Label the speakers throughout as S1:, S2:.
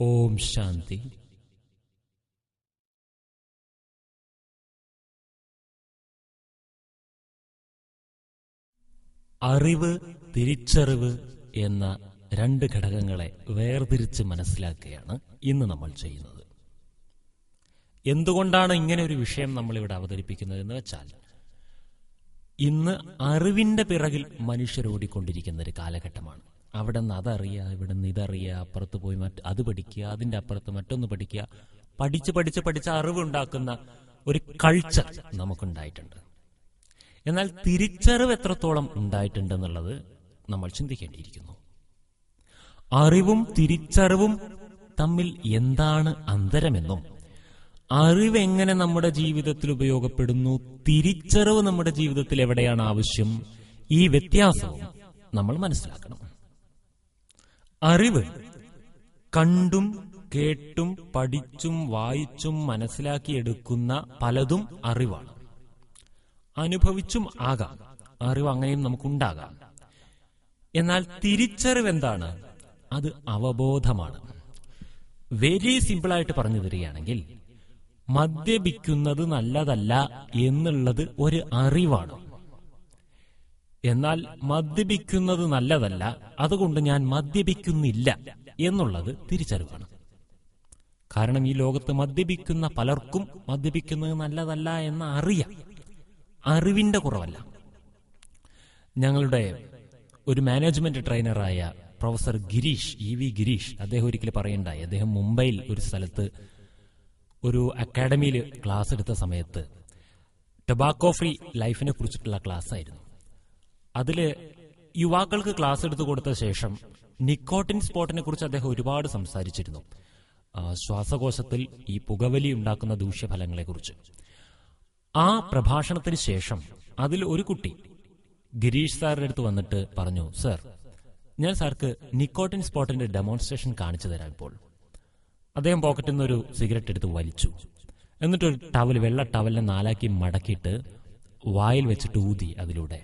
S1: ഓം ശാന്തി. അറിവ് തിരിച്ചറിവ് എന്ന രണ്ട് ഘടകങ്ങളെ വേർതിരിച്ച് മനസ്സിലാക്കുകയാണ് ഇന്ന് നമ്മൾ ചെയ്യുന്നത്. എന്തുകൊണ്ടാണ് ഇങ്ങനെ ഒരു വിഷയം നമ്മളിവിടെ അവതരിപ്പിക്കുന്നത് എന്ന് വെച്ചാൽ ഇന്ന് അറിവിന്റെ പിറകിൽ മനുഷ്യർ ഓടിക്കൊണ്ടിരിക്കുന്ന ഒരു കാലഘട്ടമാണ്. അവിടെ നിന്ന് അതറിയുക ഇവിടെ നിന്ന് ഇതറിയുക അപ്പുറത്ത് പോയി മറ്റ് അത് പഠിക്കുക അതിന്റെ അപ്പുറത്ത് മറ്റൊന്ന് പഠിക്കുക. പഠിച്ച് പഠിച്ച് പഠിച്ച് അറിവുണ്ടാക്കുന്ന ഒരു കൾച്ചർ നമുക്കുണ്ടായിട്ടുണ്ട്. എന്നാൽ തിരിച്ചറിവ് എത്രത്തോളം ഉണ്ടായിട്ടുണ്ടെന്നുള്ളത് നമ്മൾ ചിന്തിക്കേണ്ടിയിരിക്കുന്നു. അറിവും തിരിച്ചറിവും തമ്മിൽ എന്താണ് അന്തരമെന്നും അറിവ് എങ്ങനെ നമ്മുടെ ജീവിതത്തിൽ ഉപയോഗപ്പെടുന്നു തിരിച്ചറിവ് നമ്മുടെ ജീവിതത്തിൽ എവിടെയാണ് ആവശ്യം ഈ വ്യത്യാസവും നമ്മൾ മനസ്സിലാക്കണം. അറിവ്. കണ്ടും കേട്ടും പഠിച്ചും വായിച്ചും മനസ്സിലാക്കിയെടുക്കുന്ന പലതും അറിവാണ്. അനുഭവിച്ചും ആകാം. അറിവ് അങ്ങനെയും നമുക്കുണ്ടാകാം. എന്നാൽ തിരിച്ചറിവ് എന്താണ് അത് അവബോധമാണ്. വെരി സിമ്പിളായിട്ട് പറഞ്ഞു തരികയാണെങ്കിൽ മദ്യപിക്കുന്നത് നല്ലതല്ല എന്നുള്ളത് ഒരു അറിവാണ്. എന്നാൽ മദ്യപിക്കുന്നത് നല്ലതല്ല അതുകൊണ്ട് ഞാൻ മദ്യപിക്കുന്നില്ല എന്നുള്ളത് തിരിച്ചറിവാണ്. കാരണം ഈ ലോകത്ത് മദ്യപിക്കുന്ന പലർക്കും മദ്യപിക്കുന്നത് നല്ലതല്ല എന്ന് അറിയാം. അറിവിന്റെ കുറവല്ല. ഞങ്ങളുടെ ഒരു management ട്രെയിനറായ professor Girish E V Girish അദ്ദേഹം ഒരിക്കൽ പറയണ്ടായി. അദ്ദേഹം മുംബൈയിൽ ഒരു സ്ഥലത്ത് ഒരു അക്കാഡമിയിൽ ക്ലാസ് എടുത്ത സമയത്ത് ടൊബാക്കോ ഫ്രീ ലൈഫിനെ കുറിച്ചിട്ടുള്ള ക്ലാസ് ആയിരുന്നു അതിൽ യുവാക്കൾക്ക് ക്ലാസ് എടുത്തു കൊടുത്ത ശേഷം നിക്കോട്ടിൻ സ്പോട്ടിനെ കുറിച്ച് അദ്ദേഹം ഒരുപാട് സംസാരിച്ചിരുന്നു. ശ്വാസകോശത്തിൽ ഈ പുകവലി ഉണ്ടാക്കുന്ന ദൂഷ്യഫലങ്ങളെ കുറിച്ച്. ആ പ്രഭാഷണത്തിന് ശേഷം അതിൽ ഒരു കുട്ടി ഗിരീഷ് സാറിന്റെ അടുത്ത് വന്നിട്ട് പറഞ്ഞു സർ ഞാൻ സാർക്ക് നിക്കോട്ടിൻ സ്പോട്ടിന്റെ ഡെമോൺസ്ട്രേഷൻ കാണിച്ചു തരാം ഇപ്പോൾ. അദ്ദേഹം പോക്കറ്റിൽ നിന്ന് ഒരു സിഗരറ്റ് എടുത്ത് വലിച്ചു. എന്നിട്ടൊരു ടവൽ വെള്ള ടവലിനെ നാലാക്കി മടക്കിയിട്ട് വായിൽ വെച്ചിട്ട് ഊതി അതിലൂടെ.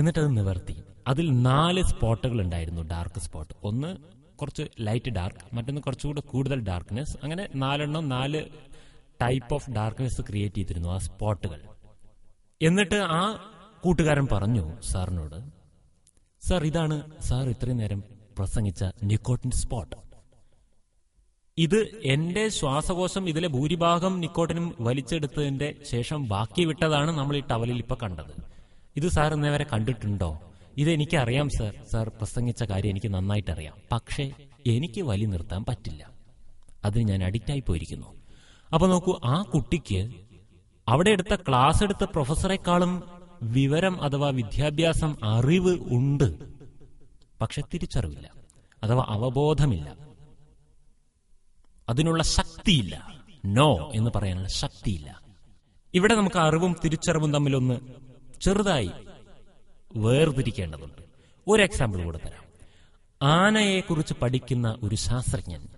S1: എന്നിട്ട് അത് നിവർത്തി. അതിൽ നാല് സ്പോട്ടുകൾ ഉണ്ടായിരുന്നു ഡാർക്ക് സ്പോട്ട് ഒന്ന് കുറച്ച് ലൈറ്റ് ഡാർക്ക് മറ്റൊന്ന് കുറച്ചുകൂടെ കൂടുതൽ ഡാർക്ക്നെസ് അങ്ങനെ നാലെണ്ണം നാല് ടൈപ്പ് ഓഫ് ഡാർക്ക്നെസ് ക്രിയേറ്റ് ചെയ്തിരുന്നു ആ സ്പോട്ടുകൾ. എന്നിട്ട് ആ കൂട്ടുകാരൻ പറഞ്ഞു സാറിനോട് സാർ ഇതാണ് സാർ ഇത്രയും നേരം പ്രസംഗിച്ച നിക്കോട്ടിൻ സ്പോട്ട് ഇത് എന്റെ ശ്വാസകോശം ഇതിലെ ഭൂരിഭാഗം നിക്കോട്ടിനും വലിച്ചെടുത്തതിന്റെ ശേഷം ബാക്കി വിട്ടതാണ് നമ്മൾ ഈ ടവലിൽ ഇപ്പൊ കണ്ടത്. ഇത് സാർ ഇന്നേവരെ കണ്ടിട്ടുണ്ടോ? അറിയാം സാർ. സാർ പ്രസംഗിച്ച കാര്യം എനിക്ക് നന്നായിട്ടറിയാം. പക്ഷേ എനിക്ക് വലി നിർത്താൻ പറ്റില്ല. അതിന് ഞാൻ അഡിക്റ്റ് ആയി പോയിരിക്കുന്നു. അപ്പൊ നോക്കൂ ആ കുട്ടിക്ക് അവിടെ എടുത്ത ക്ലാസ് എടുത്ത പ്രൊഫസറെക്കാളും വിവരം അഥവാ വിദ്യാഭ്യാസം അറിവ് ഉണ്ട്. പക്ഷെ തിരിച്ചറിവില്ല. അഥവാ അവബോധമില്ല. അതിനുള്ള ശക്തിയില്ല. നോ എന്ന് പറയാനുള്ള ശക്തിയില്ല. ഇവിടെ നമുക്ക് അറിവും തിരിച്ചറിവും തമ്മിലൊന്ന് ചെറുതായി വേർതിരിക്കേണ്ടതുണ്ട്. ഒരു എക്സാമ്പിൾ കൂടെ തരാം. ആനയെക്കുറിച്ച് പഠിക്കുന്ന ഒരു ശാസ്ത്രജ്ഞൻ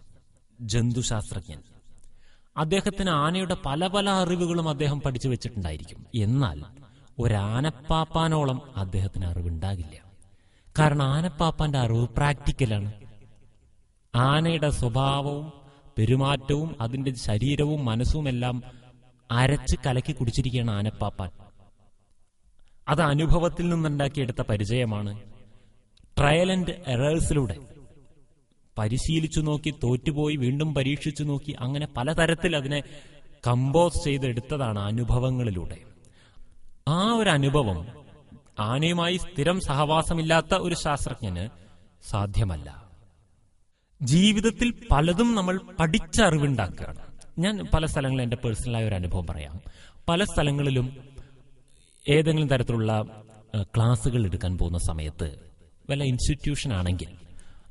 S1: ജന്തുശാസ്ത്രജ്ഞൻ. അദ്ദേഹത്തിന് ആനയുടെ പല പല അറിവുകളും അദ്ദേഹം പഠിച്ചു വെച്ചിട്ടുണ്ടായിരിക്കും. എന്നാൽ ഒരാനപ്പാപ്പാനോളം അദ്ദേഹത്തിന് അറിവുണ്ടാകില്ല. കാരണം ആനപ്പാപ്പാന്റെ അറിവ് പ്രാക്ടിക്കലാണ്. ആനയുടെ സ്വഭാവവും പെരുമാറ്റവും അതിന്റെ ശരീരവും മനസ്സും എല്ലാം അരച്ച് കലക്കി കുടിച്ചിരിക്കുകയാണ് ആനപ്പാപ്പാൻ. അത് അനുഭവത്തിൽ നിന്നുണ്ടാക്കിയെടുത്ത പരിചയമാണ്. ട്രയൽ ആൻഡ് എറേഴ്സിലൂടെ പരിശീലിച്ചു നോക്കി തോറ്റുപോയി വീണ്ടും പരീക്ഷിച്ചു നോക്കി അങ്ങനെ പലതരത്തിൽ അതിനെ കമ്പോസ് ചെയ്തെടുത്തതാണ് അനുഭവങ്ങളിലൂടെ. ആ ഒരു അനുഭവം ആനയുമായി സ്ഥിരം സഹവാസമില്ലാത്ത ഒരു ശാസ്ത്രജ്ഞന് സാധ്യമല്ല. ജീവിതത്തിൽ പലതും നമ്മൾ പഠിച്ച അറിവുണ്ടാക്കുകയാണ് ഞാൻ പല സ്ഥലങ്ങളിൽ എന്റെ പേഴ്സണലായ ഒരു അനുഭവം പറയാം. പല സ്ഥലങ്ങളിലും ഏതെങ്കിലും തരത്തിലുള്ള ക്ലാസ്സുകൾ എടുക്കാൻ പോകുന്ന സമയത്ത് വല്ല ഇൻസ്റ്റിറ്റ്യൂഷൻ ആണെങ്കിൽ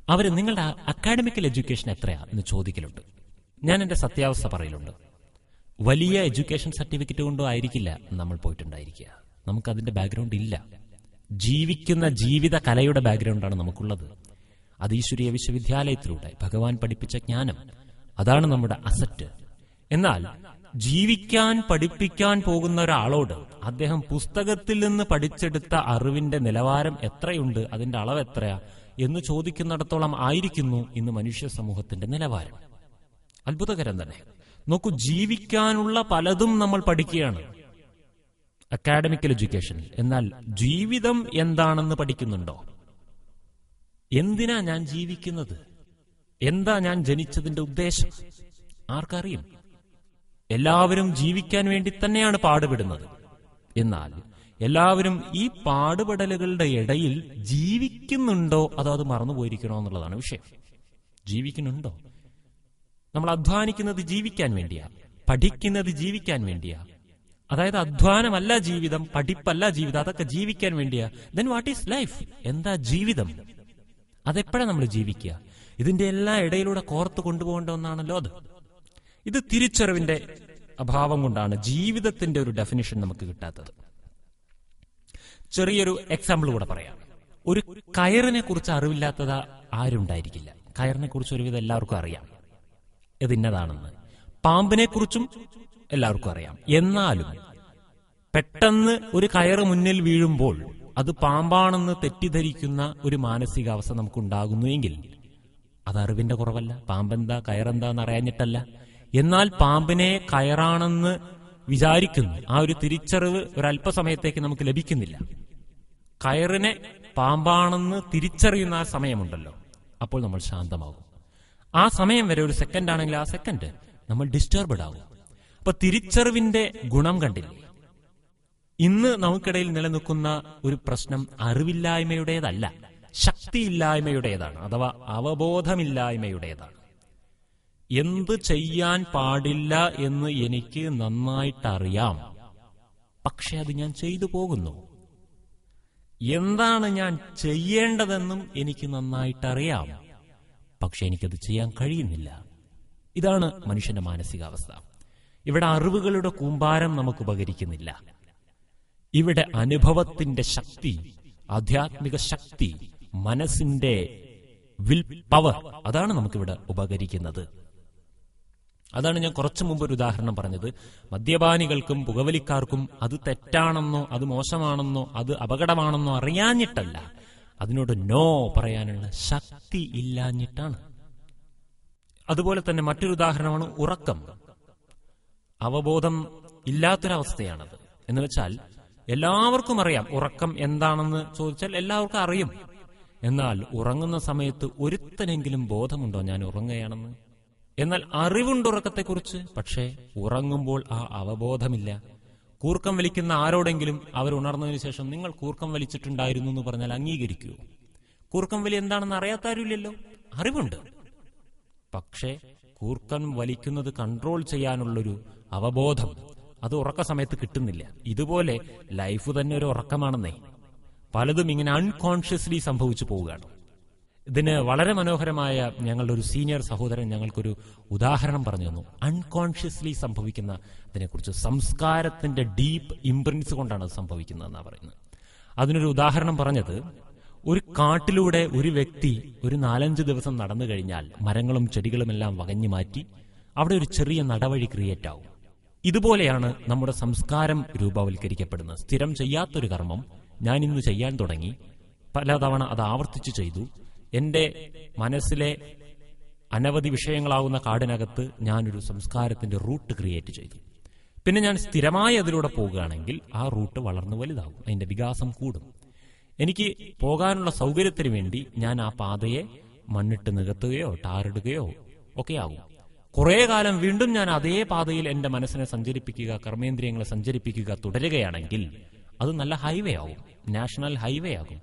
S1: അവർ നിങ്ങളുടെ അക്കാഡമിക്കൽ എഡ്യൂക്കേഷൻ എത്രയാ എന്ന് ചോദിക്കലുണ്ട്. ഞാൻ എന്റെ സത്യാവസ്ഥ പറയലുണ്ട്. വലിയ എഡ്യൂക്കേഷൻ സർട്ടിഫിക്കറ്റ് കൊണ്ടോ ആയിരിക്കില്ല നമ്മൾ പോയിട്ടുണ്ടായിരിക്കുക. നമുക്കതിന്റെ ബാക്ക്ഗ്രൗണ്ട് ഇല്ല. ജീവിക്കുന്ന ജീവിത കലയുടെ ബാക്ക്ഗ്രൗണ്ടാണ് നമുക്കുള്ളത്. അത് ഈശ്വരീയ വിശ്വവിദ്യാലയത്തിലൂടെ ഭഗവാൻ പഠിപ്പിച്ച ജ്ഞാനം. അതാണ് നമ്മുടെ അസറ്റ് എന്നാൽ ജീവിക്കാൻ പഠിപ്പിക്കാൻ പോകുന്ന ഒരാളോട് അദ്ദേഹം പുസ്തകത്തിൽ നിന്ന് പഠിച്ചെടുത്ത അറിവിന്റെ നിലവാരം എത്രയുണ്ട് അതിന്റെ അളവ് എത്രയാ എന്ന് ചോദിക്കുന്നിടത്തോളം ആയിരിക്കുന്നു ഇന്ന് മനുഷ്യ സമൂഹത്തിന്റെ നിലവാരം. അത്ഭുതകരം തന്നെ. നോക്കൂ ജീവിക്കാനുള്ള പലതും നമ്മൾ പഠിക്കുകയാണ്. അക്കാഡമിക്കൽ എഡ്യൂക്കേഷൻ എന്നാൽ ജീവിതം എന്താണെന്ന് പഠിക്കുന്നുണ്ടോ? എന്തിനാ ഞാൻ ജീവിക്കുന്നത്? എന്താ ഞാൻ ജനിച്ചതിന്റെ ഉദ്ദേശം? ആർക്കറിയും? എല്ലാവരും ജീവിക്കാൻ വേണ്ടി തന്നെയാണ് പാടുപെടുന്നത്. എന്നാൽ എല്ലാവരും ഈ പാടുപെടലുകളുടെ ഇടയിൽ ജീവിക്കുന്നുണ്ടോ അതോ അത് മറന്നുപോയിരിക്കണോ എന്നുള്ളതാണ് വിഷയം. ജീവിക്കുന്നുണ്ടോ? നമ്മൾ അധ്വാനിക്കുന്നത് ജീവിക്കാൻ വേണ്ടിയാ? പഠിക്കുന്നത് ജീവിക്കാൻ വേണ്ടിയാ? അതായത് അധ്വാനമല്ല ജീവിതം പഠിപ്പല്ല ജീവിതം അതൊക്കെ ജീവിക്കാൻ വേണ്ടിയാ? ദെൻ വാട്ട് ഈസ് ലൈഫ് എന്താ ജീവിതം? അതെപ്പോഴാണ് നമ്മൾ ജീവിക്കുക? ഇതിന്റെ എല്ലാ ഇടയിലൂടെ കോർത്ത് കൊണ്ടുപോകേണ്ട ഒന്നാണല്ലോ അത്. ഇത് തിരിച്ചറിവിന്റെ അഭാവം കൊണ്ടാണ് ജീവിതത്തിന്റെ ഒരു ഡെഫിനിഷൻ നമുക്ക് കിട്ടാത്തത്. ചെറിയൊരു എക്സാമ്പിൾ കൂടെ പറയാം. ഒരു കയറിനെ കുറിച്ച് അറിവില്ലാത്തത് ആരുണ്ടായിരിക്കില്ല. കയറിനെ കുറിച്ച് ഒരുവിധം എല്ലാവർക്കും അറിയാം. ഇത് ഇന്നതാണെന്ന് പാമ്പിനെ കുറിച്ചും എല്ലാവർക്കും അറിയാം. എന്നാലും പെട്ടെന്ന് ഒരു കയറ് മുന്നിൽ വീഴുമ്പോൾ അത് പാമ്പാണെന്ന് തെറ്റിദ്ധരിക്കുന്ന ഒരു മാനസികാവസ്ഥ നമുക്ക് ഉണ്ടാകുന്നുവെങ്കിൽ അത് അറിവിന്റെ കുറവല്ല. പാമ്പെന്താ കയറെന്താന്ന് അറിയാഞ്ഞിട്ടല്ല. എന്നാൽ പാമ്പിനെ കയറാണെന്ന് വിചാരിക്കുന്നു. ആ ഒരു തിരിച്ചറിവ് ഒരല്പസമയത്തേക്ക് നമുക്ക് ലഭിക്കുന്നില്ല. കയറിനെ പാമ്പാണെന്ന് തിരിച്ചറിയുന്ന ആ സമയമുണ്ടല്ലോ. അപ്പോൾ നമ്മൾ ശാന്തമാകും. ആ സമയം വരെ ഒരു സെക്കൻഡ് ആണെങ്കിൽ ആ സെക്കൻഡ് നമ്മൾ ഡിസ്റ്റർബ്ഡ് ആകും അപ്പൊ തിരിച്ചറിവിന്റെ ഗുണം കണ്ടില്ല? ഇന്ന് നമുക്കിടയിൽ നിലനിൽക്കുന്ന ഒരു പ്രശ്നം അറിവില്ലായ്മയുടേതല്ല ശക്തിയില്ലായ്മയുടേതാണ് അഥവാ അവബോധമില്ലായ്മയുടേതാണ്. എന്ത് ചെയ്യാൻ പാടില്ല എന്ന് എനിക്ക് നന്നായിട്ടറിയാം. പക്ഷെ അത് ഞാൻ ചെയ്തു പോകുന്നു. എന്താണ് ഞാൻ ചെയ്യേണ്ടതെന്നും എനിക്ക് നന്നായിട്ടറിയാം. പക്ഷെ എനിക്കത് ചെയ്യാൻ കഴിയുന്നില്ല. ഇതാണ് മനുഷ്യന്റെ മാനസികാവസ്ഥ. ഇവിടെ അറിവുകളുടെ കൂമ്പാരം നമുക്ക് ഉപകരിക്കുന്നില്ല. ഇവിടെ അനുഭവത്തിന്റെ ശക്തി ആധ്യാത്മിക ശക്തി മനസ്സിന്റെ വിൽ പവർ അതാണ് നമുക്കിവിടെ ഉപകരിക്കുന്നത്. അതാണ് ഞാൻ കുറച്ചു മുമ്പ് ഒരു ഉദാഹരണം പറഞ്ഞത്. മദ്യപാനികൾക്കും പുകവലിക്കാർക്കും അത് തെറ്റാണെന്നോ അത് മോശമാണെന്നോ അത് അപകടമാണെന്നോ അറിയാഞ്ഞിട്ടല്ല. അതിനോട് നോ പറയാനുള്ള ശക്തി ഇല്ലാഞ്ഞിട്ടാണ്. അതുപോലെ തന്നെ മറ്റൊരു ഉദാഹരണമാണ് ഉറക്കം. അവബോധം ഇല്ലാത്തൊരവസ്ഥയാണത്. എന്ന് വെച്ചാൽ എല്ലാവർക്കും അറിയാം ഉറക്കം എന്താണെന്ന് ചോദിച്ചാൽ എല്ലാവർക്കും അറിയും. എന്നാൽ ഉറങ്ങുന്ന സമയത്ത് ഒരുത്തനെങ്കിലും ബോധമുണ്ടോ? ഞാൻ ഉറങ്ങുകയാണെന്ന്. എന്നാൽ അറിവുണ്ട് ഉറക്കത്തെക്കുറിച്ച് പക്ഷേ ഉറങ്ങുമ്പോൾ ആ അവബോധമില്ല. കൂർക്കം വലിക്കുന്ന ആരോടെങ്കിലും അവർ ഉണർന്നതിന് ശേഷം നിങ്ങൾ കൂർക്കം വലിച്ചിട്ടുണ്ടായിരുന്നു എന്ന് പറഞ്ഞാൽ അംഗീകരിക്കൂ. കൂർക്കം വലി എന്താണെന്ന് അറിയാത്താരുമില്ലല്ലോ. അറിവുണ്ട്. പക്ഷേ കൂർക്കം വലിക്കുന്നത് കൺട്രോൾ ചെയ്യാനുള്ളൊരു അവബോധം അത് ഉറക്ക സമയത്ത് കിട്ടുന്നില്ല. ഇതുപോലെ ലൈഫ് തന്നെ ഒരു ഉറക്കമാണെന്നേ. പലതും ഇങ്ങനെ അൺകോൺഷ്യസ്ലി സംഭവിച്ചു പോവുകയാണ്. ഇതിന് വളരെ മനോഹരമായ ഞങ്ങളുടെ ഒരു സീനിയർ സഹോദരൻ ഞങ്ങൾക്കൊരു ഉദാഹരണം പറഞ്ഞു തന്നു. അൺകോൺഷ്യസ്ലി സംഭവിക്കുന്ന ഇതിനെക്കുറിച്ച് സംസ്കാരത്തിന്റെ ഡീപ്പ് ഇംപ്രിൻസ് കൊണ്ടാണ് അത് സംഭവിക്കുന്നതെന്നാണ് പറയുന്നത്. അതിനൊരു ഉദാഹരണം പറഞ്ഞത്. ഒരു കാട്ടിലൂടെ ഒരു വ്യക്തി ഒരു നാലഞ്ച് ദിവസം നടന്നു കഴിഞ്ഞാൽ മരങ്ങളും ചെടികളും എല്ലാം വകഞ്ഞു മാറ്റി അവിടെ ഒരു ചെറിയ നടവഴി ക്രിയേറ്റ് ആവും. ഇതുപോലെയാണ് നമ്മുടെ സംസ്കാരം രൂപവൽക്കരിക്കപ്പെടുന്നത്. സ്ഥിരം ചെയ്യാത്തൊരു കർമ്മം ഞാൻ ഇന്ന് ചെയ്യാൻ തുടങ്ങി. പലതവണ അത് ആവർത്തിച്ചു ചെയ്തു. എന്റെ മനസ്സിലെ അനവധി വിഷയങ്ങളാവുന്ന കാടിനകത്ത് ഞാനൊരു സംസ്കാരത്തിന്റെ റൂട്ട് ക്രിയേറ്റ് ചെയ്തു. പിന്നെ ഞാൻ സ്ഥിരമായി അതിലൂടെ പോകുകയാണെങ്കിൽ ആ റൂട്ട് വളർന്നു വലുതാകും അതിന്റെ വികാസം കൂടും. എനിക്ക് പോകാനുള്ള സൗകര്യത്തിന് വേണ്ടി ഞാൻ ആ പാതയെ മണ്ണിട്ട് നികത്തുകയോ ടാറിടുകയോ ഒക്കെ ആകും. കുറെ കാലം വീണ്ടും ഞാൻ അതേ പാതയിൽ എന്റെ മനസ്സിനെ സഞ്ചരിപ്പിക്കുക കർമ്മേന്ദ്രിയങ്ങളെ സഞ്ചരിപ്പിക്കുക തുടരുകയാണെങ്കിൽ അത് നല്ല ഹൈവേ ആകും നാഷണൽ ഹൈവേ ആകും.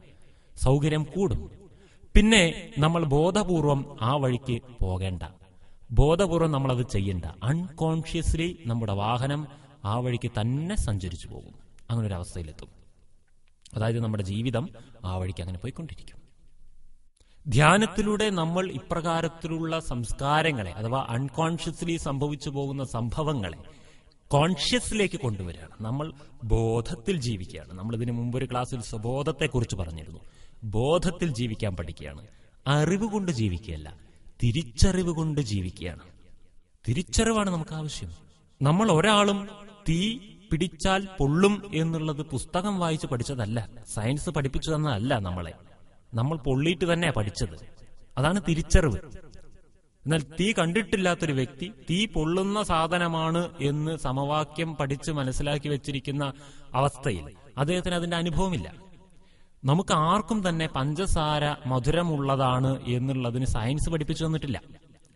S1: സൗകര്യം കൂടും. പിന്നെ നമ്മൾ ബോധപൂർവം ആ വഴിക്ക് പോകേണ്ട. ബോധപൂർവം അത് ചെയ്യേണ്ട. അൺകോൺഷ്യസ്ലി നമ്മുടെ വാഹനം ആ വഴിക്ക് തന്നെ സഞ്ചരിച്ചു പോകും. അങ്ങനെ ഒരു അവസ്ഥയിലെത്തും അതായത് നമ്മുടെ ജീവിതം ആ വഴിക്ക് അങ്ങനെ പോയിക്കൊണ്ടിരിക്കും. ധ്യാനത്തിലൂടെ നമ്മൾ ഇപ്രകാരത്തിലുള്ള സംസ്കാരങ്ങളെ അഥവാ അൺകോൺഷ്യസ്ലി സംഭവിച്ചു പോകുന്ന സംഭവങ്ങളെ കോൺഷ്യസിലേക്ക് കൊണ്ടുവരികയാണ്. നമ്മൾ ബോധത്തിൽ ജീവിക്കുകയാണ്. നമ്മൾ ഇതിനു മുമ്പ് ഒരു ക്ലാസ്സിൽ സ്വബോധത്തെക്കുറിച്ച് പറഞ്ഞിരുന്നു. ബോധത്തിൽ ജീവിക്കാൻ പഠിക്കുകയാണ്. അറിവ് കൊണ്ട് ജീവിക്കുകയല്ല തിരിച്ചറിവ് കൊണ്ട് ജീവിക്കുകയാണ്. തിരിച്ചറിവാണ് നമുക്ക് ആവശ്യം നമ്മൾ ഒരാളും തീ പിടിച്ചാൽ പൊള്ളും എന്നുള്ളത് പുസ്തകം വായിച്ച് പഠിച്ചതല്ല സയൻസ് പഠിപ്പിച്ചു തന്നതല്ല നമ്മളെ. നമ്മൾ പൊള്ളിയിട്ട് തന്നെയാ പഠിച്ചത്. അതാണ് തിരിച്ചറിവ്. എന്നാൽ തീ കണ്ടിട്ടില്ലാത്തൊരു വ്യക്തി തീ പൊള്ളുന്ന സാധനമാണ് എന്ന് സമവാക്യം പഠിച്ച് മനസ്സിലാക്കി വെച്ചിരിക്കുന്ന അവസ്ഥയിൽ അദ്ദേഹത്തിന് അതിന്റെ അനുഭവമില്ല. നമുക്ക് ആർക്കും തന്നെ പഞ്ചസാര മധുരമുള്ളതാണ് എന്നുള്ളതിന് സയൻസ് പഠിപ്പിച്ചു തന്നിട്ടില്ല.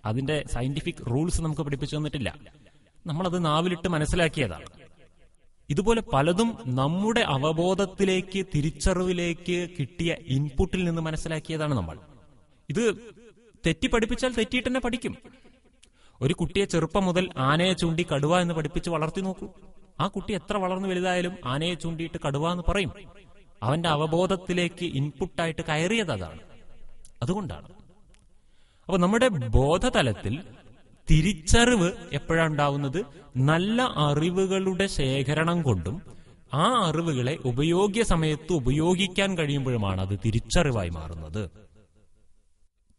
S1: അതിന്റെ സയന്റിഫിക് റൂൾസ് നമുക്ക് പഠിപ്പിച്ചു തന്നിട്ടില്ല. നമ്മളത് നാവിലിട്ട് മനസ്സിലാക്കിയതാണ്. ഇതുപോലെ പലതും നമ്മുടെ അവബോധത്തിലേക്ക് തിരിച്ചറിവിലേക്ക് കിട്ടിയ ഇൻപുട്ടിൽ നിന്ന് മനസ്സിലാക്കിയതാണ് നമ്മൾ. ഇത് തെറ്റി പഠിപ്പിച്ചാൽ തെറ്റിയിട്ട് തന്നെ പഠിക്കും. ഒരു കുട്ടിയെ ചെറുപ്പം മുതൽ ആനയെ ചൂണ്ടി കടുവ എന്ന് പഠിപ്പിച്ച് വളർത്തി നോക്കൂ. ആ കുട്ടി എത്ര വളർന്നു വലുതായാലും ആനയെ ചൂണ്ടിയിട്ട് കടുവ എന്ന് പറയും. അവന്റെ അവബോധത്തിലേക്ക് ഇൻപുട്ടായിട്ട് കയറിയത് അതാണ്. അതുകൊണ്ടാണ്. അപ്പൊ നമ്മുടെ ബോധതലത്തിൽ തിരിച്ചറിവ് എപ്പോഴാണ് ഉണ്ടാവുന്നത്? നല്ല അറിവുകളുടെ ശേഖരണം കൊണ്ടും ആ അറിവുകളെ ഉപയോഗ്യ സമയത്ത് ഉപയോഗിക്കാൻ കഴിയുമ്പോഴുമാണ് അത് തിരിച്ചറിവായി മാറുന്നത്.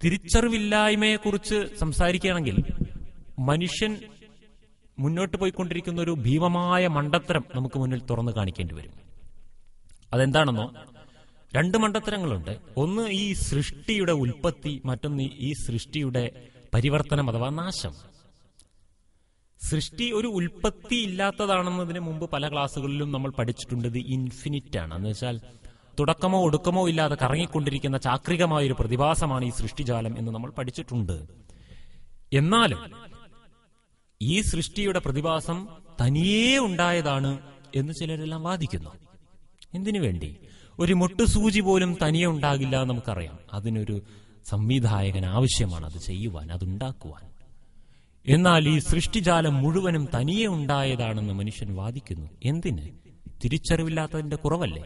S1: തിരിച്ചറിവില്ലായ്മയെ കുറിച്ച് സംസാരിക്കുകയാണെങ്കിൽ മനുഷ്യൻ മുന്നോട്ട് പോയിക്കൊണ്ടിരിക്കുന്ന ഒരു ഭീമമായ മണ്ടത്തരം നമുക്ക് മുന്നിൽ തുറന്നു കാണിക്കേണ്ടി വരും. അതെന്താണെന്നോ? രണ്ട് മണ്ടത്തരങ്ങളുണ്ട്. ഒന്ന് ഈ സൃഷ്ടിയുടെ ഉൽപ്പത്തി മറ്റൊന്ന് ഈ സൃഷ്ടിയുടെ പരിവർത്തനം അഥവാ നാശം. സൃഷ്ടി ഒരു ഉൽപ്പത്തി ഇല്ലാത്തതാണെന്നതിന് മുമ്പ് പല ക്ലാസ്സുകളിലും നമ്മൾ പഠിച്ചിട്ടുണ്ട് ഇത് ഇൻഫിനിറ്റ് ആണ് എന്ന് വെച്ചാൽ തുടക്കമോ ഒടുക്കമോ ഇല്ലാതെ കറങ്ങിക്കൊണ്ടിരിക്കുന്ന ചാക്രികമായ ഒരു പ്രതിഭാസമാണ് ഈ സൃഷ്ടിജാലം എന്ന് നമ്മൾ പഠിച്ചിട്ടുണ്ട്. എന്നാലും ഈ സൃഷ്ടിയുടെ പ്രതിഭാസം തനിയേ ഉണ്ടായതാണ് എന്ന് ചിലരെല്ലാം വാദിക്കുന്നു. എന്തിനു വേണ്ടി? ഒരു മുട്ടുസൂചി പോലും തനിയെ ഉണ്ടാകില്ല നമുക്കറിയാം. അതിനൊരു സംവിധായകൻ ആവശ്യമാണ് അത് ചെയ്യുവാൻ അതുണ്ടാക്കുവാൻ. എന്നാൽ ഈ സൃഷ്ടിജാലം മുഴുവനും തനിയെ ഉണ്ടായതാണെന്ന് മനുഷ്യൻ വാദിക്കുന്നു. എന്തിന്? തിരിച്ചറിവില്ലാത്തതിന്റെ കുറവല്ലേ?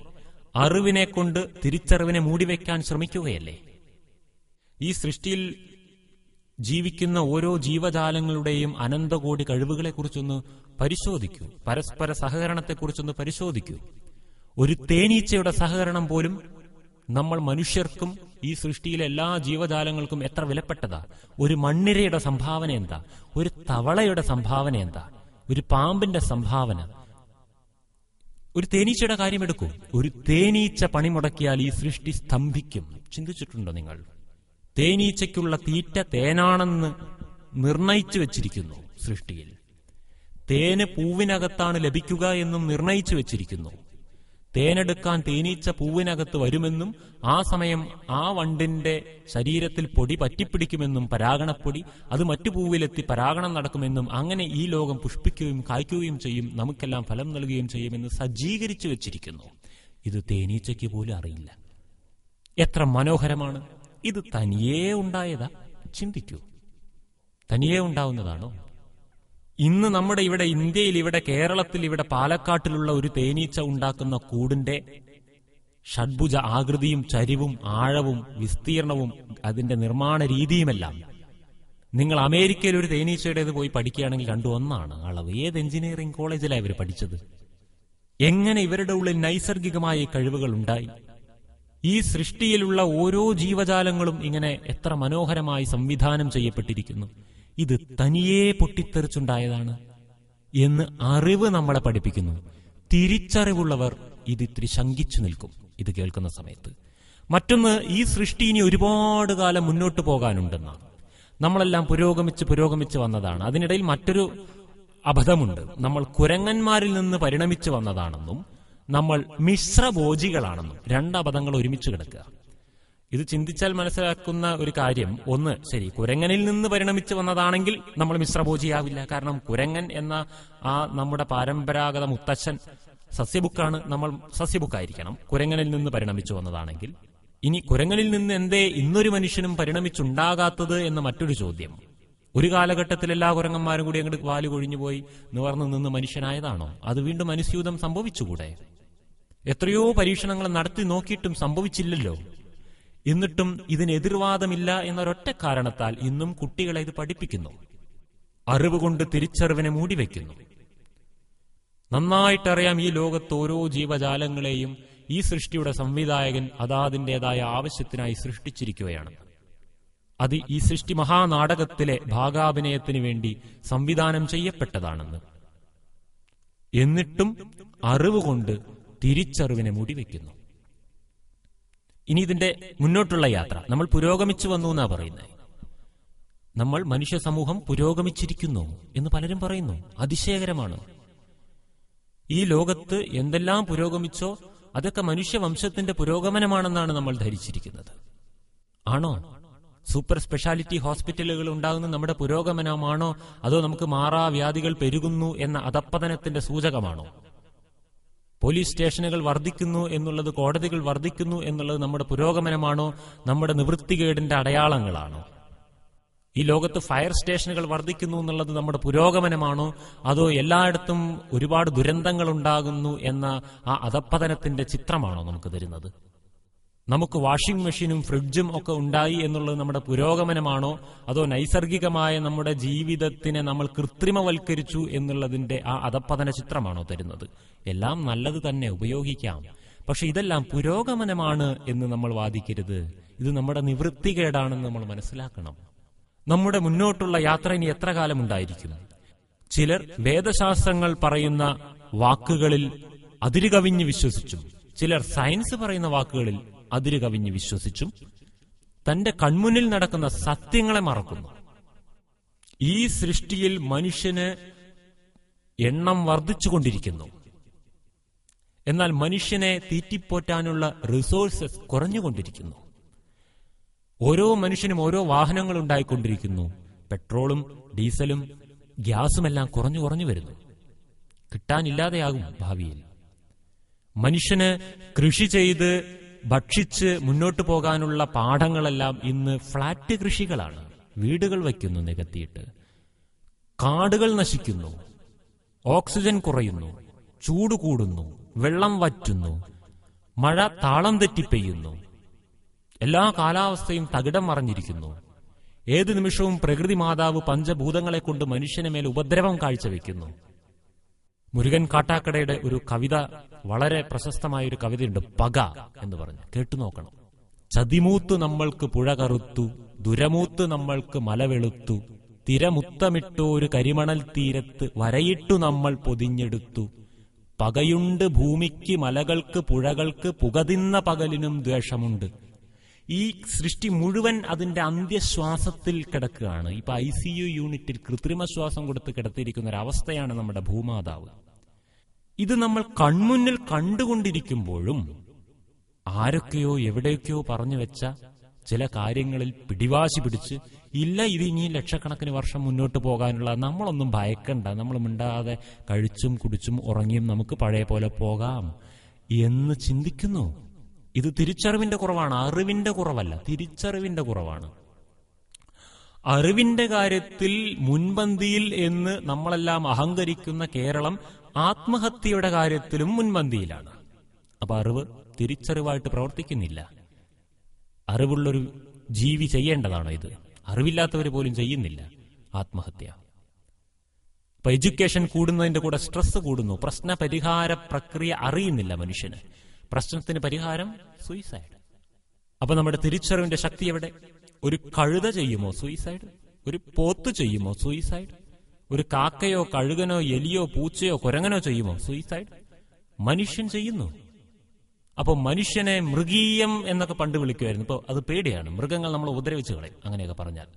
S1: അറിവിനെ കൊണ്ട് തിരിച്ചറിവിനെ മൂടിവെക്കാൻ ശ്രമിക്കുകയല്ലേ? ഈ സൃഷ്ടിയിൽ ജീവിക്കുന്ന ഓരോ ജീവജാലങ്ങളുടെയും അനന്തകോടി കഴിവുകളെക്കുറിച്ചൊന്ന് പരിശോധിക്കൂ. പരസ്പര സഹകരണത്തെക്കുറിച്ചൊന്ന് പരിശോധിക്കൂ. ഒരു തേനീച്ചയുടെ സഹകരണം പോലും നമ്മൾ മനുഷ്യർക്കും ഈ സൃഷ്ടിയിലെ എല്ലാ ജീവജാലങ്ങൾക്കും എത്ര വിലപ്പെട്ടതാ? ഒരു മണ്ണിരയുടെ സംഭാവന എന്താ? ഒരു തവളയുടെ സംഭാവന എന്താ? ഒരു പാമ്പിന്റെ സംഭാവന? ഒരു തേനീച്ചയുടെ കാര്യം എടുക്കൂ. ഒരു തേനീച്ച പണിമുടക്കിയാൽ ഈ സൃഷ്ടി സ്തംഭിക്കും. ചിന്തിച്ചിട്ടുണ്ടോ നിങ്ങൾ? തേനീച്ചയ്ക്കുള്ള തീറ്റ തേനാണെന്ന് നിർണയിച്ചു വെച്ചിരിക്കുന്നു സൃഷ്ടിയിൽ. തേന് പൂവിനകത്താണ് ലഭിക്കുക എന്നും നിർണയിച്ചു വെച്ചിരിക്കുന്നു. തേനെടുക്കാൻ തേനീച്ച പൂവിനകത്ത് വരുമെന്നും ആ സമയം ആ വണ്ടിന്റെ ശരീരത്തിൽ പൊടി പറ്റിപ്പിടിക്കുമെന്നും പരാഗണപ്പൊടി അത് മറ്റു പൂവിലെത്തി പരാഗണം നടക്കുമെന്നും അങ്ങനെ ഈ ലോകം പുഷ്പിക്കുകയും കായ്ക്കുകയും ചെയ്യും നമുക്കെല്ലാം ഫലം നൽകുകയും ചെയ്യുമെന്ന് സജ്ജീകരിച്ചു വെച്ചിരിക്കുന്നു. ഇത് തേനീച്ചയ്ക്ക് പോലും അറിയില്ല. എത്ര മനോഹരമാണ്. ഇത് തനിയേ ഉണ്ടായതാ. ചിന്തിക്കൂ. തനിയേ ഉണ്ടാവുന്നതാണോ? ഇന്ന് നമ്മുടെ ഇവിടെ ഇന്ത്യയിൽ ഇവിടെ കേരളത്തിൽ ഇവിടെ പാലക്കാട്ടിലുള്ള ഒരു തേനീച്ച ഉണ്ടാക്കുന്ന കൂടിന്റെ ഷഡ്ഭുജ ആകൃതിയും ചരിവും ആഴവും വിസ്തീർണവും അതിന്റെ നിർമ്മാണ രീതിയുമെല്ലാം. നിങ്ങൾ അമേരിക്കയിൽ ഒരു തേനീച്ചയുടേത് പോയി പഠിക്കുകയാണെങ്കിൽ രണ്ടു ഒന്നാണ്. അളവ്. ഏത് എഞ്ചിനീയറിംഗ് കോളേജിലാണ് ഇവർ പഠിച്ചത്? എങ്ങനെ ഇവരുടെ ഉള്ളിൽ നൈസർഗികമായ കഴിവുകൾ ഉണ്ടായി? ഈ സൃഷ്ടിയിലുള്ള ഓരോ ജീവജാലങ്ങളും ഇങ്ങനെ എത്ര മനോഹരമായി സംവിധാനം ചെയ്യപ്പെട്ടിരിക്കുന്നു. ഇത് തനിയേ പൊട്ടിത്തെറിച്ചുണ്ടായതാണ് എന്ന് അറിവ് നമ്മളെ പഠിപ്പിക്കുന്നു. തിരിച്ചറിവുള്ളവർ ഇത് ഇത്തിരി ശങ്കിച്ചു നിൽക്കും. ഇത് കേൾക്കുന്ന സമയത്ത്. മറ്റൊന്ന് ഈ സൃഷ്ടി ഇനി ഒരുപാട് കാലം മുന്നോട്ട് പോകാനുണ്ടെന്നാണ്. നമ്മളെല്ലാം പുരോഗമിച്ച് പുരോഗമിച്ച് വന്നതാണ്. അതിനിടയിൽ മറ്റൊരു അബദ്ധമുണ്ട്. നമ്മൾ കുരങ്ങന്മാരിൽ നിന്ന് പരിണമിച്ചു വന്നതാണെന്നും നമ്മൾ മിശ്രഭോജികളാണെന്നും. രണ്ട് അബദ്ധങ്ങൾ ഒരുമിച്ച് കിടക്കുക. ഇത് ചിന്തിച്ചാൽ മനസ്സിലാക്കുന്ന ഒരു കാര്യം. ഒന്ന് ശരി കുരങ്ങനിൽ നിന്ന് പരിണമിച്ചു വന്നതാണെങ്കിൽ നമ്മൾ മിശ്രഭോജിയാവില്ല. കാരണം കുരങ്ങൻ എന്ന ആ നമ്മുടെ പരമ്പരാഗത മുത്തച്ഛൻ സസ്യബുക്കാണ് നമ്മൾ സസ്യബുക്കായിരിക്കണം. കുരങ്ങനിൽ നിന്ന് പരിണമിച്ചു വന്നതാണെങ്കിൽ. ഇനി കുരങ്ങനിൽ നിന്ന് എന്തേ ഇന്നൊരു മനുഷ്യനും പരിണമിച്ചുണ്ടാകാത്തത് എന്ന മറ്റൊരു ചോദ്യം. ഒരു കാലഘട്ടത്തിൽ എല്ലാ കുരങ്ങന്മാരും കൂടി അങ്ങോട്ട് വാൽ കൊഴിഞ്ഞുപോയി നിവർന്നു നിന്ന് മനുഷ്യനായതാണോ? അത് വീണ്ടും അനുസ്യൂതം സംഭവിച്ചുകൂടെ? എത്രയോ പരീക്ഷണങ്ങൾ നടത്തി നോക്കിയിട്ടും സംഭവിച്ചില്ലല്ലോ. എന്നിട്ടും ഇതിന് എതിർവാദമില്ല എന്നൊരൊറ്റ കാരണത്താൽ ഇന്നും കുട്ടികളെ ഇത് പഠിപ്പിക്കുന്നു. അറിവുകൊണ്ട് തിരിച്ചറിവിനെ മൂടിവെക്കുന്നു. നന്നായിട്ടറിയാം ഈ ലോകത്ത് ഓരോ ജീവജാലങ്ങളെയും ഈ സൃഷ്ടിയുടെ സംവിധായകൻ അതാതിന്റെതായ ആവശ്യത്തിനായി സൃഷ്ടിച്ചിരിക്കുകയാണ്. അത് ഈ സൃഷ്ടി മഹാനാടകത്തിലെ ഭാഗാഭിനയത്തിന് വേണ്ടി സംവിധാനം ചെയ്യപ്പെട്ടതാണെന്ന്. എന്നിട്ടും അറിവുകൊണ്ട് തിരിച്ചറിവിനെ മൂടിവെക്കുന്നു. ഇനി ഇതിന്റെ മുന്നോട്ടുള്ള യാത്ര. നമ്മൾ പുരോഗമിച്ചു വന്നു എന്നാ പറയുന്നത്. നമ്മൾ മനുഷ്യ സമൂഹം പുരോഗമിച്ചിരിക്കുന്നു എന്ന് പലരും പറയുന്നു. അതിശയകരമാണ്. ഈ ലോകത്ത് എന്തെല്ലാം പുരോഗമിച്ചോ അതൊക്കെ മനുഷ്യവംശത്തിന്റെ പുരോഗമനമാണെന്നാണ് നമ്മൾ ധരിച്ചിരിക്കുന്നത്. ആണോ? സൂപ്പർ സ്പെഷ്യാലിറ്റി ഹോസ്പിറ്റലുകൾ ഉണ്ടാകുന്ന നമ്മുടെ പുരോഗമനമാണോ? അതോ നമുക്ക് മാറാ വ്യാധികൾ പെരുകുന്നു എന്ന അധപ്പതനത്തിന്റെ സൂചകമാണോ? പോലീസ് സ്റ്റേഷനുകൾ വർദ്ധിക്കുന്നു എന്നുള്ളത് കോടതികൾ വർദ്ധിക്കുന്നു എന്നുള്ളത് നമ്മുടെ പുരോഗമനമാണോ? നമ്മുടെ നിവൃത്തികേടിന്റെ അടയാളങ്ങളാണോ? ഈ ലോകത്ത് ഫയർ സ്റ്റേഷനുകൾ വർദ്ധിക്കുന്നു എന്നുള്ളത് നമ്മുടെ പുരോഗമനമാണോ? അതോ എല്ലായിടത്തും ഒരുപാട് ദുരന്തങ്ങൾ ഉണ്ടാകുന്നു എന്ന ആ അധപ്പതനത്തിന്റെ ചിത്രമാണോ നമുക്ക് തരുന്നത്? നമുക്ക് വാഷിംഗ് മെഷീനും ഫ്രിഡ്ജും ഒക്കെ ഉണ്ടായി എന്നുള്ളത് നമ്മുടെ പുരോഗമനമാണോ? അതോ നൈസർഗികമായ നമ്മുടെ ജീവിതത്തിനെ നമ്മൾ കൃത്രിമവൽക്കരിച്ചു എന്നുള്ളതിന്റെ ആ അധപ്പതന ചിത്രമാണോ തരുന്നത്? എല്ലാം നല്ലത് തന്നെ ഉപയോഗിക്കാം. പക്ഷെ ഇതെല്ലാം പുരോഗമനമാണ് എന്ന് നമ്മൾ വാദിക്കരുത്. ഇത് നമ്മുടെ നിവൃത്തികേടാണെന്ന് നമ്മൾ മനസ്സിലാക്കണം. നമ്മുടെ മുന്നോട്ടുള്ള യാത്ര ഇനി എത്ര കാലം ഉണ്ടായിരിക്കും? ചിലർ വേദശാസ്ത്രങ്ങൾ പറയുന്ന വാക്കുകളിൽ അതിരുകവിഞ്ഞ് വിശ്വസിച്ചു. ചിലർ സയൻസ് പറയുന്ന വാക്കുകളിൽ അതിരുകവിഞ്ഞ് വിശ്വസിച്ചും തന്റെ കൺമുന്നിൽ നടക്കുന്ന സത്യങ്ങളെ മറക്കുന്നു ഈ സൃഷ്ടിയിൽ മനുഷ്യന് എണ്ണം വർദ്ധിച്ചുകൊണ്ടിരിക്കുന്നു. എന്നാൽ മനുഷ്യനെ തീറ്റിപ്പോറ്റാനുള്ള റിസോഴ്സസ് കുറഞ്ഞുകൊണ്ടിരിക്കുന്നു. ഓരോ മനുഷ്യനും ഓരോ വാഹനങ്ങൾ ഉണ്ടായിക്കൊണ്ടിരിക്കുന്നു. പെട്രോളും ഡീസലും ഗ്യാസുമെല്ലാം കുറഞ്ഞു കുറഞ്ഞു വരുന്നു. കിട്ടാനില്ലാതെയാകും ഭാവിയിൽ. മനുഷ്യന് കൃഷി ചെയ്ത് ഭക്ഷിച്ച് മുന്നോട്ട് പോകാനുള്ള പാഠങ്ങളെല്ലാം ഇന്ന് ഫ്ളാറ്റ് കൃഷികളാണ്. വീടുകൾ വയ്ക്കുന്നു നികത്തിയിട്ട്. കാടുകൾ നശിക്കുന്നു. ഓക്സിജൻ കുറയുന്നു. ചൂട് കൂടുന്നു. വെള്ളം വറ്റുന്നു. മഴ താളം തെറ്റി പെയ്യുന്നു എല്ലാ കാലാവസ്ഥയും തകിടം മറഞ്ഞിരിക്കുന്നു. ഏത് നിമിഷവും പ്രകൃതി മാതാവ് പഞ്ചഭൂതങ്ങളെ കൊണ്ട് മനുഷ്യന് മേൽ ഉപദ്രവം കാഴ്ചവെക്കുന്നു. മുരുകൻ കാട്ടാക്കടയുടെ ഒരു കവിത വളരെ പ്രശസ്തമായ ഒരു കവിതയുണ്ട് പക എന്ന് പറഞ്ഞു. കേട്ടു നോക്കണം. ചതിമൂത്ത് നമ്മൾക്ക് പുഴ കറുത്തു ദുരമൂത്ത് നമ്മൾക്ക് മലവെളുത്തു തിരമുത്തമിട്ടോരു കരിമണൽ തീരത്ത് വരയിട്ടു നമ്മൾ പൊതിഞ്ഞെടുത്തു. പകയുണ്ട് ഭൂമിക്ക് മലകൾക്ക് പുഴകൾക്ക് പുകതിന്ന പകലിനും ദ്വേഷമുണ്ട്. ഈ സൃഷ്ടി മുഴുവൻ അതിന്റെ അന്ത്യശ്വാസത്തിൽ കിടക്കുകയാണ്. ഇപ്പൊ ഐ സി യു യൂണിറ്റിൽ കൃത്രിമ ശ്വാസം കൊടുത്ത് കിടത്തിയിരിക്കുന്ന ഒരു അവസ്ഥയാണ് നമ്മുടെ ഭൂമാതാവ്. ഇത് നമ്മൾ കൺമുന്നിൽ കണ്ടുകൊണ്ടിരിക്കുമ്പോഴും ആരൊക്കെയോ എവിടെയൊക്കെയോ പറഞ്ഞു വെച്ച ചില കാര്യങ്ങളിൽ പിടിവാശി പിടിച്ച് ഇല്ല ഇത് ഇനി ലക്ഷക്കണക്കിന് വർഷം മുന്നോട്ട് പോകാനുള്ള നമ്മളൊന്നും ഭയക്കണ്ട. നമ്മൾ മിണ്ടാതെ കഴിച്ചും കുടിച്ചും ഉറങ്ങിയും നമുക്ക് പഴയ പോലെ പോകാം എന്ന് ചിന്തിക്കുന്നു. ഇത് തിരിച്ചറിവിന്റെ കുറവാണ് അറിവിന്റെ കുറവല്ല തിരിച്ചറിവിന്റെ കുറവാണ്. അറിവിന്റെ കാര്യത്തിൽ മുൻപന്തിയിൽ എന്ന് നമ്മളെല്ലാം അഹങ്കരിക്കുന്ന കേരളം ആത്മഹത്യയുടെ കാര്യത്തിലും മുൻപന്തിയിലാണ്. അപ്പൊ അറിവ് തിരിച്ചറിവായിട്ട് പ്രവർത്തിക്കുന്നില്ല. അറിവുള്ളൊരു ജീവി ചെയ്യേണ്ടതാണോ ഇത്? അറിവില്ലാത്തവർ പോലും ചെയ്യുന്നില്ല ആത്മഹത്യ. അപ്പൊ എഡ്യൂക്കേഷൻ കൂടുന്നതിന്റെ കൂടെ സ്ട്രെസ് കൂടുന്നു പ്രശ്ന പരിഹാര പ്രക്രിയ അറിയുന്നില്ല മനുഷ്യന്. പ്രശ്നത്തിന് പരിഹാരം സൂയിസൈഡ് അപ്പൊ നമ്മുടെ തിരിച്ചറിവിന്റെ ശക്തി എവിടെ? ഒരു കഴുത ചെയ്യുമോ സൂയിസൈഡ് ഒരു പോത്ത് ചെയ്യുമോ സൂയിസൈഡ് ഒരു കാക്കയോ കഴുകനോ എലിയോ പൂച്ചയോ കുരങ്ങനോ ചെയ്യുമോ സൂയിസൈഡ് മനുഷ്യൻ ചെയ്യുന്നു. അപ്പൊ മനുഷ്യനെ മൃഗീയം എന്നൊക്കെ പണ്ട് വിളിക്കുമായിരുന്നു. ഇപ്പൊ അത് പേടിയാണ്. മൃഗങ്ങൾ നമ്മൾ ഉപദ്രവിച്ചു കളയും. അങ്ങനെയൊക്കെ പറഞ്ഞാൽ.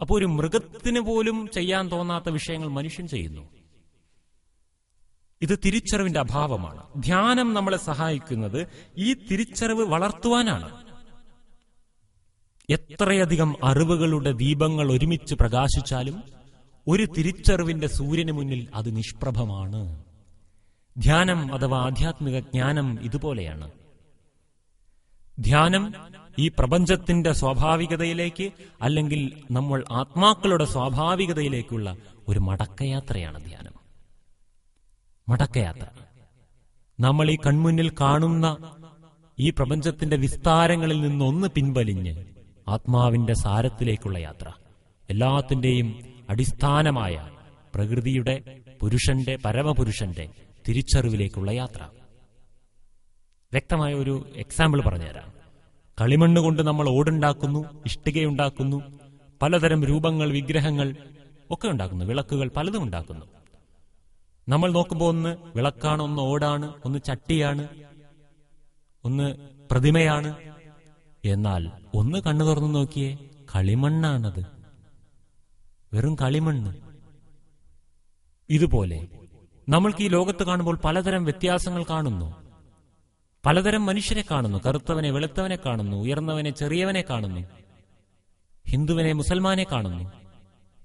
S1: അപ്പോൾ ഒരു മൃഗത്തിന് പോലും ചെയ്യാൻ തോന്നാത്ത വിഷയങ്ങൾ മനുഷ്യൻ ചെയ്യുന്നു. ഇത് തിരിച്ചറിവിന്റെ അഭാവമാണ്. ധ്യാനം നമ്മളെ സഹായിക്കുന്നത് ഈ തിരിച്ചറിവ് വളർത്തുവാനാണ്. എത്രയധികം അറിവുകളുടെ ദീപങ്ങൾ ഒരുമിച്ച് പ്രകാശിച്ചാലും ഒരു തിരിച്ചറിവിന്റെ സൂര്യന് മുന്നിൽ അത് നിഷ്പ്രഭമാണ്. ധ്യാനം അഥവാ ആധ്യാത്മിക ജ്ഞാനം ഇതുപോലെയാണ്. ധ്യാനം ഈ പ്രപഞ്ചത്തിന്റെ സ്വാഭാവികതയിലേക്ക് അല്ലെങ്കിൽ നമ്മൾ ആത്മാക്കളുടെ സ്വാഭാവികതയിലേക്കുള്ള ഒരു മടക്കയാത്രയാണ് ധ്യാനം. മടക്കയാത്ര. നമ്മൾ ഈ കൺമുന്നിൽ കാണുന്ന ഈ പ്രപഞ്ചത്തിന്റെ വിസ്താരങ്ങളിൽ നിന്നൊന്ന് പിൻവലിഞ്ഞ് ആത്മാവിന്റെ സാരത്തിലേക്കുള്ള യാത്ര. എല്ലാത്തിന്റെയും അടിസ്ഥാനമായ പ്രകൃതിയുടെ പുരുഷന്റെ പരമപുരുഷന്റെ തിരിച്ചറിവിലേക്കുള്ള യാത്ര. വ്യക്തമായ ഒരു എക്സാമ്പിൾ പറഞ്ഞുതരാം. കളിമണ്ണ് കൊണ്ട് നമ്മൾ ഓടുണ്ടാക്കുന്നു ഇഷ്ടികയുണ്ടാക്കുന്നു പലതരം രൂപങ്ങൾ വിഗ്രഹങ്ങൾ ഒക്കെ ഉണ്ടാക്കുന്നു വിളക്കുകൾ പലതും ഉണ്ടാക്കുന്നു. നമ്മൾ നോക്കുമ്പോൾ ഒന്ന് വിളക്കാണ് ഒന്ന് ഓടാണ് ഒന്ന് ചട്ടിയാണ് ഒന്ന് പ്രതിമയാണ്. എന്നാൽ ഒന്ന് കണ്ണു തുറന്നു നോക്കിയേ കളിമണ്ണാണത്. വെറും കളിമണ്ണ്. ഇതുപോലെ നമ്മൾക്ക് ഈ ലോകത്ത് കാണുമ്പോൾ പലതരം വ്യത്യാസങ്ങൾ കാണുന്നു. പലതരം മനുഷ്യരെ കാണുന്നു. കറുത്തവനെ വെളുത്തവനെ കാണുന്നു. ഉയർന്നവനെ ചെറിയവനെ കാണുന്നു. ഹിന്ദുവിനെ മുസൽമാനെ കാണുന്നു.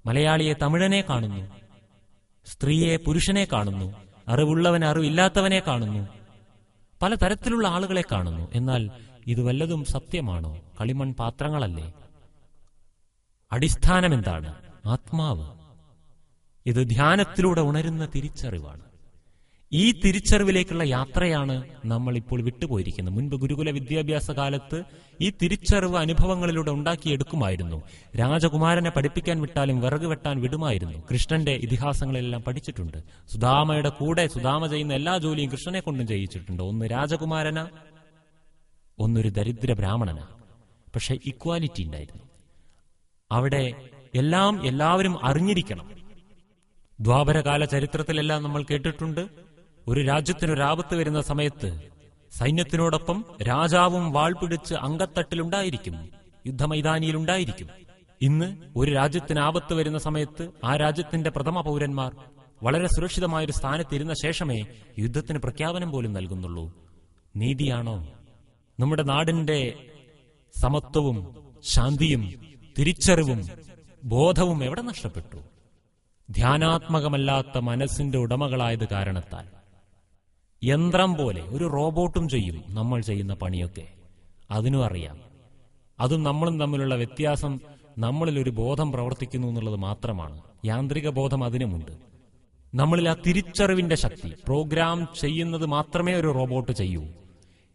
S1: മലയാളിയെ തമിഴനെ കാണുന്നു. സ്ത്രീയെ പുരുഷനെ കാണുന്നു. അറിവുള്ളവൻ അറിവില്ലാത്തവനെ കാണുന്നു. പല തരത്തിലുള്ള ആളുകളെ കാണുന്നു. എന്നാൽ ഇത് വല്ലതും സത്യമാണോ? കളിമൺ പാത്രങ്ങളല്ലേ? അടിസ്ഥാനം എന്താണ് ആത്മാവ്. ഇത് ധ്യാനത്തിലൂടെ ഉണരുന്ന തിരിച്ചറിവാണ്. ഈ തിരിച്ചറിവിലേക്കുള്ള യാത്രയാണ് നമ്മൾ ഇപ്പോൾ വിട്ടുപോയിരിക്കുന്നത്. മുൻപ് ഗുരുകുല വിദ്യാഭ്യാസ കാലത്ത് ഈ തിരിച്ചറിവ് അനുഭവങ്ങളിലൂടെ ഉണ്ടാക്കിയെടുക്കുമായിരുന്നു. രാജകുമാരനെ പഠിപ്പിക്കാൻ വിട്ടാലും വിറക് വെട്ടാൻ വിടുമായിരുന്നു. കൃഷ്ണന്റെ ഇതിഹാസങ്ങളെല്ലാം പഠിച്ചിട്ടുണ്ട്. സുധാമയുടെ കൂടെ സുധാമ ചെയ്യുന്ന എല്ലാ ജോലിയും കൃഷ്ണനെ കൊണ്ടും ചെയ്യിച്ചിട്ടുണ്ട്. ഒന്ന് രാജകുമാരന ഒന്നൊരു ദരിദ്ര ബ്രാഹ്മണന. പക്ഷെ ഇക്വാലിറ്റി ഉണ്ടായിരുന്നു. അവിടെ എല്ലാം എല്ലാവരും അറിഞ്ഞിരിക്കണം. ദ്വാപരകാല ചരിത്രത്തിലെല്ലാം നമ്മൾ കേട്ടിട്ടുണ്ട്. ഒരു രാജ്യത്തിനൊരാപത്ത് വരുന്ന സമയത്ത് സൈന്യത്തിനോടൊപ്പം രാജാവും വാൾ പിടിച്ച് അങ്കത്തട്ടിലുണ്ടായിരിക്കും യുദ്ധമൈതാനിയിലുണ്ടായിരിക്കും ഇന്ന് ഒരു രാജ്യത്തിന് ആപത്ത് വരുന്ന സമയത്ത് ആ രാജ്യത്തിന്റെ പ്രഥമ പൗരന്മാർ വളരെ സുരക്ഷിതമായ ഒരു സ്ഥാനത്തിരുന്ന ശേഷമേ യുദ്ധത്തിന് പ്രഖ്യാപനം പോലും നൽകുന്നുള്ളൂ. നീതിയാണോ? നമ്മുടെ നാടിന്റെ സമത്വവും ശാന്തിയും തിരിച്ചറിവും ബോധവും എവിടെ നഷ്ടപ്പെട്ടു? ധ്യാനാത്മകമല്ലാത്ത മനസ്സിന്റെ ഉടമകളായത് കാരണത്താൽ. യന്ത്രം പോലെ ഒരു റോബോട്ടും ചെയ്യും നമ്മൾ ചെയ്യുന്ന പണിയൊക്കെ. അതിനും അറിയാം. അതും നമ്മളും തമ്മിലുള്ള വ്യത്യാസം നമ്മളിൽ ഒരു ബോധം പ്രവർത്തിക്കുന്നു എന്നുള്ളത് മാത്രമാണ്. യാന്ത്രിക ബോധം അതിനുമുണ്ട് നമ്മളിൽ ആ തിരിച്ചറിവിന്റെ ശക്തി പ്രോഗ്രാം ചെയ്യുന്നത് മാത്രമേ ഒരു റോബോട്ട് ചെയ്യൂ.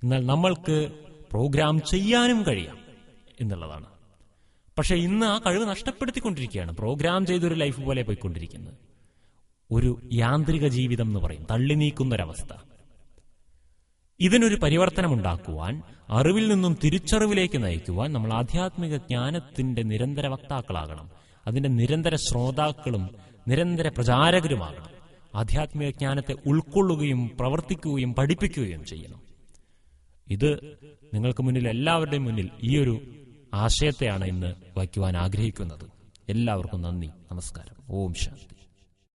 S1: എന്നാൽ നമ്മൾക്ക് പ്രോഗ്രാം ചെയ്യാനും കഴിയാം എന്നുള്ളതാണ്. പക്ഷെ ഇന്ന് ആ കഴിവ് നഷ്ടപ്പെടുത്തിക്കൊണ്ടിരിക്കുകയാണ്. പ്രോഗ്രാം ചെയ്തൊരു ലൈഫ് പോലെ പോയിക്കൊണ്ടിരിക്കുന്നത് ഒരു യാന്ത്രിക ജീവിതം എന്ന് പറയും. തള്ളി നീക്കുന്നൊരവസ്ഥ. ഇതിനൊരു പരിവർത്തനമുണ്ടാക്കുവാൻ അറിവിൽ നിന്നും തിരിച്ചറിവിലേക്ക് നയിക്കുവാൻ നമ്മൾ ആധ്യാത്മിക ജ്ഞാനത്തിന്റെ നിരന്തര വക്താക്കളാകണം. അതിന്റെ നിരന്തര ശ്രോതാക്കളും നിരന്തര പ്രചാരകരുമാകണം. ആധ്യാത്മിക ജ്ഞാനത്തെ ഉൾക്കൊള്ളുകയും പ്രവർത്തിക്കുകയും പഠിപ്പിക്കുകയും ചെയ്യണം. ഇത് നിങ്ങൾക്ക് മുന്നിൽ എല്ലാവരുടെയും മുന്നിൽ ഈ ഒരു ആശയത്തെയാണ് ഇന്ന് വയ്ക്കുവാൻ ആഗ്രഹിക്കുന്നത്. എല്ലാവർക്കും നന്ദി. നമസ്കാരം. ഓം ശാന്തി.